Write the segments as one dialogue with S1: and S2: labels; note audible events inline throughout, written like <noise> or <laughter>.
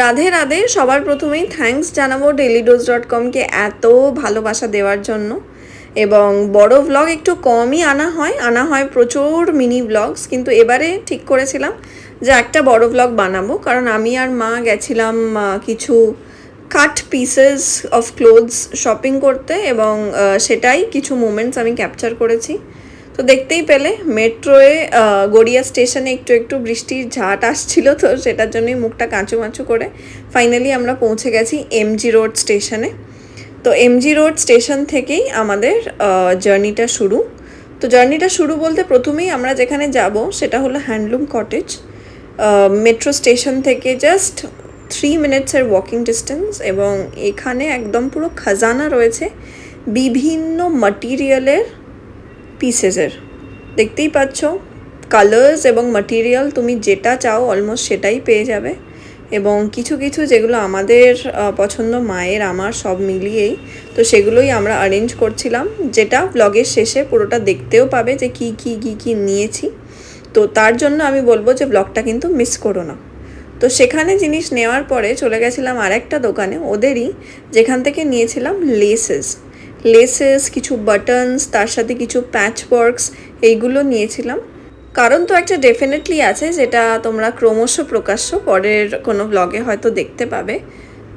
S1: রাধে রাধে, সবার প্রথমেই থ্যাঙ্কস জানাব ডেলি ডোজ ডট কমকে এত ভালোবাসা দেওয়ার জন্য। এবং বড় ভ্লগ একটু কমই আনা হয় আনা হয় প্রচুর মিনি ব্লগস কিন্তু এবারে ঠিক করেছিলাম যে একটা বড় ভ্লগ বানাবো, কারণ আমি আর মা গেছিলাম কিছু cut pieces of clothes shopping করতে এবং সেটাই কিছু মোমেন্টস আমি ক্যাপচার করেছি। তো দেখতেই পেলে মেট্রোয়ে গড়িয়া স্টেশনে একটু একটু বৃষ্টির ঝাট আসছিল তো সেটার জন্যই মুখটা কাঁচু মাচু করে ফাইনালি আমরা পৌঁছে গেছি এমজি রোড স্টেশনে। তো এমজি রোড স্টেশন থেকেই আমাদের জার্নিটা শুরু। তো জার্নিটা শুরু বলতে প্রথমেই আমরা যেখানে যাব সেটা হলো হ্যান্ডলুম কটেজ মেট্রো স্টেশন থেকে জাস্ট থ্রি মিনিটসের ওয়াকিং ডিস্টেন্স এবং এখানে একদম পুরো খাজানা রয়েছে। বিভিন্ন মাটিরিয়ালের পিসেসের দেখতেই পাচ্ছ কালার্স এবং মাটিরিয়াল তুমি যেটা চাও অলমোস্ট সেটাই পেয়ে যাবে। এবং কিছু কিছু যেগুলো আমাদের পছন্দ, মায়ের, আমার সব মিলিয়েই, তো সেগুলোই আমরা অ্যারেঞ্জ করছিলাম। যেটা ব্লগের শেষে পুরোটা দেখতেও পাবে যে কি কি কি কি নিয়েছি। তো তার জন্য আমি বলব যে ব্লগটা কিন্তু মিস করো না। তো সেখানে জিনিস নেওয়ার পরে চলে গেছিলাম আরেকটা দোকানে, ওদেরই যেখান থেকে নিয়েছিলাম লেসেস লেসেস কিছু বাটনস তার সাথে কিছু প্যাচ ওয়ার্কস এইগুলো নিয়েছিলাম। কারণ তো একটা ডেফিনেটলি আছে যেটা তোমরা ক্রমশ প্রকাশ্য, পরের কোনো ব্লগে হয়তো দেখতে পাবে।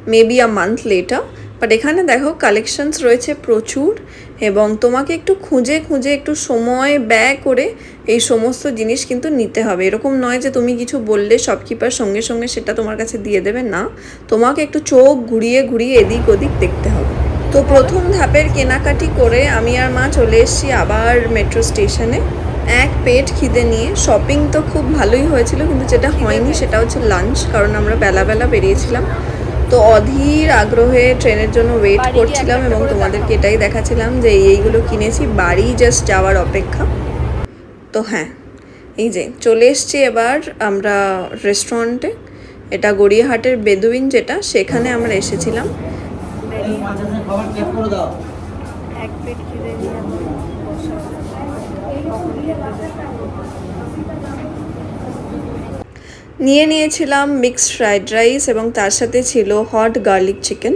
S1: Maybe a month later but এখানে দেখো কালেকশনস রয়েছে প্রচুর এবং তোমাকে একটু খুঁজে খুঁজে একটু সময় ব্যয় করে এই সমস্ত জিনিস কিন্তু নিতে হবে। এরকম নয় যে তুমি কিছু বললে শপকিপার সঙ্গে সঙ্গে সেটা তোমার কাছে দিয়ে দেবে, না। তোমাকে একটু চোখ ঘুরিয়ে ঘুরিয়ে এদিক ওদিক দেখতে হবে। তো প্রথম ধাপের কেনাকাটি করে আমি আর মা চলে এসেছি আবার মেট্রো স্টেশনে। এক পেট খিদে নিয়ে। শপিং তো খুব ভালোই হয়েছিল কিন্তু যেটা হয়নি সেটা হচ্ছে লাঞ্চ কারণ আমরা বেলা বেলা বেরিয়েছিলাম। তো অধীর আগ্রহে ট্রেনের জন্য ওয়েট করছিলাম এবং তোমাদেরকে এটাই দেখাচ্ছিলাম যে এইগুলো কিনেছি বাড়ি জাস্ট যাওয়ার অপেক্ষা। তো হ্যাঁ এই যে চলে এসছি এবার আমরা রেস্টুরেন্টে এটা গড়িয়াহাটের বেদুইন যেটা সেখানে আমরা এসেছিলাম
S2: খাবার চেক করে দাও
S1: এক খিদে? নিয়ে নিয়েছিলাম মিক্সড ফ্রাইড রাইস এবং তার সাথে ছিল হট গার্লিক চিকেন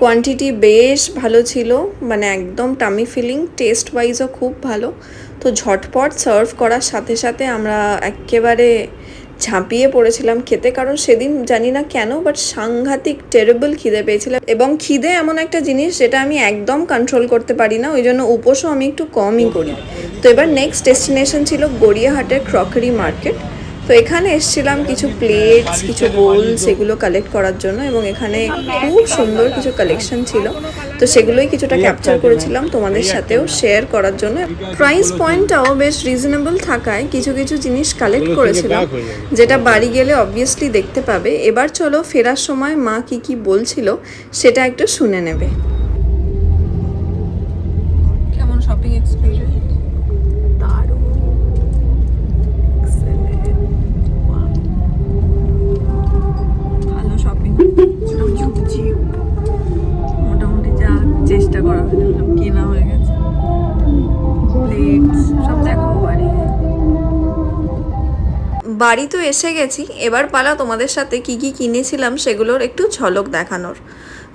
S1: কোয়ান্টিটি বেশ ভালো ছিল মানে একদম টামি ফিলিং টেস্ট ওয়াইজও খুব ভালো। তো ঝটপট সার্ভ করার সাথে সাথে আমরা একেবারে ঝাঁপিয়ে পড়েছিলাম খেতে, কারণ সেদিন জানি না কেন বাট সাংঘাতিক টেরেবল খিদে পেয়েছিলাম। এবং খিদে এমন একটা জিনিস যেটা আমি একদম কন্ট্রোল করতে পারি না, ওই জন্য উপোসও আমি একটু কমই করি। তো এবার নেক্সট ডেস্টিনেশন ছিল গড়িয়াহাটের ক্রকারি মার্কেট তো এখানে এসেছিলাম কিছু প্লেটস কিছু বোলস এগুলো কালেক্ট করার জন্য এবং এখানে খুব সুন্দর কিছু কালেকশন ছিল। তো সেগুলোই কিছুটা ক্যাপচার করেছিলাম তোমাদের সাথেও শেয়ার করার জন্য। প্রাইস পয়েন্টটাও বেশ রিজনেবল থাকায় কিছু কিছু জিনিস কালেক্ট করেছিলাম, যেটা বাড়ি গেলে অবভিয়াসলি দেখতে পাবে। এবার চলো ফেরার সময় মা কি কি বলছিল সেটা একটু শুনে নেবে। কেমন শপিং এক্সপিরিয়েন্স দারুণ। বাড়ি তো এসে গেছি, এবার পালা তোমাদের সাথে কি কি কিনেছিলাম সেগুলোর একটু ঝলক দেখানোর।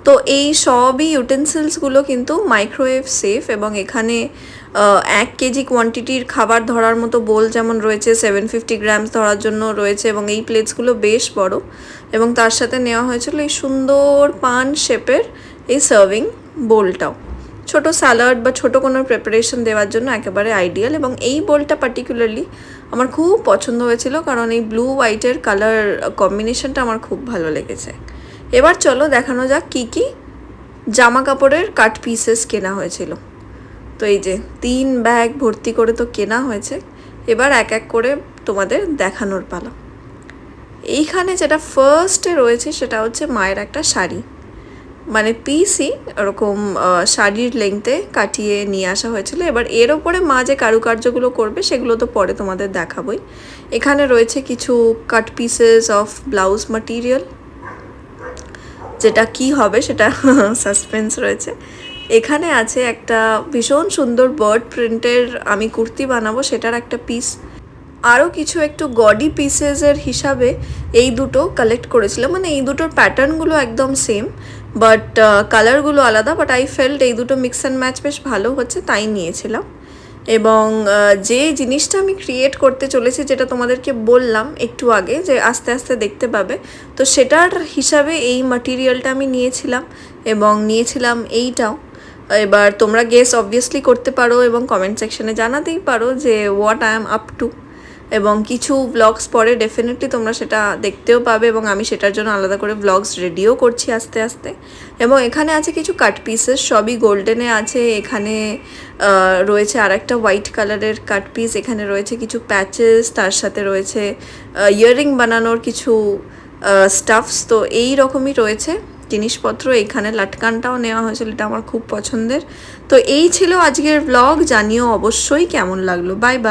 S1: তো এই সবই ইউটেন্সিলসগুলো কিন্তু মাইক্রোওয়েভ সেফ এবং এখানে এক কেজি কোয়ান্টিটির খাবার ধরার মতো বোল যেমন রয়েছে সেভেন ফিফটি গ্রামস ধরার জন্য রয়েছে এবং এই প্লেটসগুলো বেশ বড় এবং তার সাথে নেওয়া হয়েছিল এই সুন্দর পান শেপের এই সার্ভিং বোলটাও ছোট স্যালাড বা ছোট কোনো প্রিপারেশন দেওয়ার জন্য একেবারে আইডিয়াল এবং এই বোলটা পার্টিকুলারলি আমার খুব পছন্দ হয়েছিল কারণ এই ব্লু হোয়াইটের কালার কম্বিনেশনটা আমার খুব ভালো লেগেছে। এবার চলো দেখানো যাক কি কি জামা কাপড়ের কাট পিসেস কেনা হয়েছিল। তো এই যে তিন ব্যাগ ভর্তি করে তো কেনা হয়েছে, এবার এক এক করে তোমাদের দেখানোর পালা। এইখানে যেটা ফার্স্টে রয়েছে সেটা হচ্ছে মায়ের একটা শাড়ি। মানে পিসই ওরকম শাড়ির লেংথে কাটিয়ে নিয়ে আসা হয়েছিল। এবার এর ওপরে মা যে কারুকার্যগুলো করবে সেগুলো তো পরে তোমাদের দেখাবই। এখানে রয়েছে কিছু cut pieces of blouse material যেটা কি হবে সেটা <laughs> সাসপেন্স রয়েছে। এখানে আছে একটা ভীষণ সুন্দর বার্ড প্রিন্টের আমি কুর্তি বানাবো, সেটার একটা পিস আরও কিছু একটু গডি পিসেসের হিসাবে এই দুটো কালেক্ট করেছিলাম। মানে এই দুটোর প্যাটার্নগুলো একদম সেম বাট কালারগুলো আলাদা বাট আই ফেল্ট এই দুটো মিক্স অ্যান্ড ম্যাচ বেশ ভালো হচ্ছে, তাই নিয়েছিলাম। এবং যে জিনিসটা আমি ক্রিয়েট করতে চলেছি, যেটা তোমাদেরকে বললাম একটু আগে, যে আস্তে আস্তে দেখতে পাবে, তো সেটার হিসাবে এই মাটিরিয়ালটা আমি নিয়েছিলাম, এবং নিয়েছিলাম এইটাও। এবার তোমরা গেস অবভিয়াসলি করতে পারো, এবং কমেন্ট সেকশনে জানাতেই পারো যে what I am up to এবং কিছু ব্লগস পরে ডেফিনেটলি তোমরা সেটা দেখতেও পাবে এবং আমি সেটার জন্য আলাদা করে ব্লগস রেডিও করছি আস্তে আস্তে। এবং এখানে আছে কিছু কাট পিসেস সবই গোল্ডেনে আছে। এখানে রয়েছে আর একটা হোয়াইট কালারের কাট পিস এখানে রয়েছে কিছু প্যাচেস তার সাথে রয়েছে ইয়াররিং বানানোর কিছু স্টাফস তো এই রকমই রয়েছে জিনিসপত্র। এখানে লাটকানটাও নেওয়া হয়েছিল, এটা আমার খুব পছন্দের। তো এই ছিল আজকের ব্লগ জানিও অবশ্যই কেমন লাগল। Bye bye